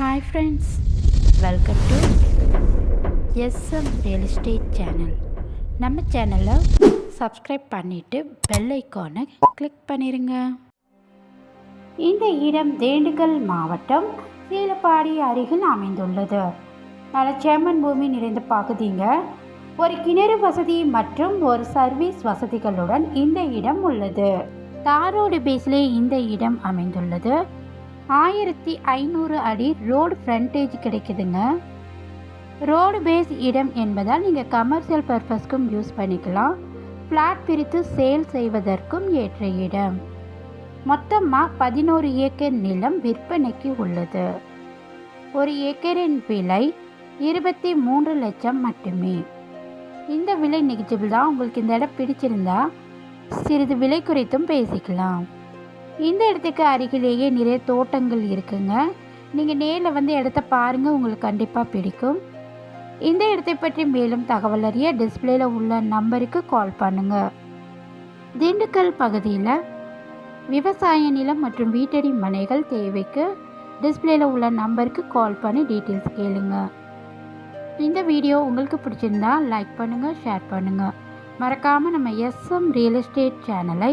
Hi friends welcome to SM real estate channel நம்ம சேனலை subscribe பண்ணிவிட்டு பெல் ஐக்கானை கிளிக் பண்ணிடுங்க இந்த இடம் திண்டுக்கல் மாவட்டம் சீலப்பாடி அருகில் அமைந்துள்ளது. நல்ல சேமன் பூமி நிறைந்த பகுதிங்க. ஒரு கிணறு வசதி மற்றும் ஒரு சர்வீஸ் வசதிகளுடன் இந்த இடம் உள்ளது. தாரோடு பேஸிலே இந்த இடம் அமைந்துள்ளது. ஆயிரத்தி ஐநூறு அடி ரோடு ஃப்ரண்டேஜ் கிடைக்குதுங்க. ரோடு பேஸ் இடம் என்பதால் நீங்கள் கமர்ஷியல் பர்பஸ்க்கும் யூஸ் பண்ணிக்கலாம். ஃப்ளாட் பிரித்து சேல் செய்வதற்கும் ஏற்ற இடம். மொத்தமாக பதினோரு ஏக்கர் நிலம் விற்பனைக்கு உள்ளது. ஒரு ஏக்கரின் விலை இருபத்தி மூன்று லட்சம் மட்டுமே. இந்த விலை நெகிஜிபிள் தான். உங்களுக்கு இந்த இடம் பிடிச்சிருந்தா சிறிது விலை குறித்தும் பேசிக்கலாம். இந்த இடத்துக்கு அருகிலேயே நிறைய தோட்டங்கள் இருக்குங்க. நீங்கள் நேரில் வந்து இடத்த பாருங்கள் உங்களுக்கு கண்டிப்பாக பிடிக்கும். இந்த இடத்தை பற்றி மேலும் தகவல் அறிய டிஸ்பிளேல உள்ள நம்பருக்கு கால் பண்ணுங்கள் திண்டுக்கல் பகுதியில் விவசாய நிலம் மற்றும் வீட்டடி மனைகள் தேவைக்கு டிஸ்பிளேல உள்ள நம்பருக்கு கால் பண்ணி டீட்டெயில்ஸ் கேளுங்க. இந்த வீடியோ உங்களுக்கு பிடிச்சிருந்தா லைக் பண்ணுங்கள் ஷேர் பண்ணுங்கள் மறக்காமல் நம்ம எஸ்எம் ரியல் எஸ்டேட் சேனலை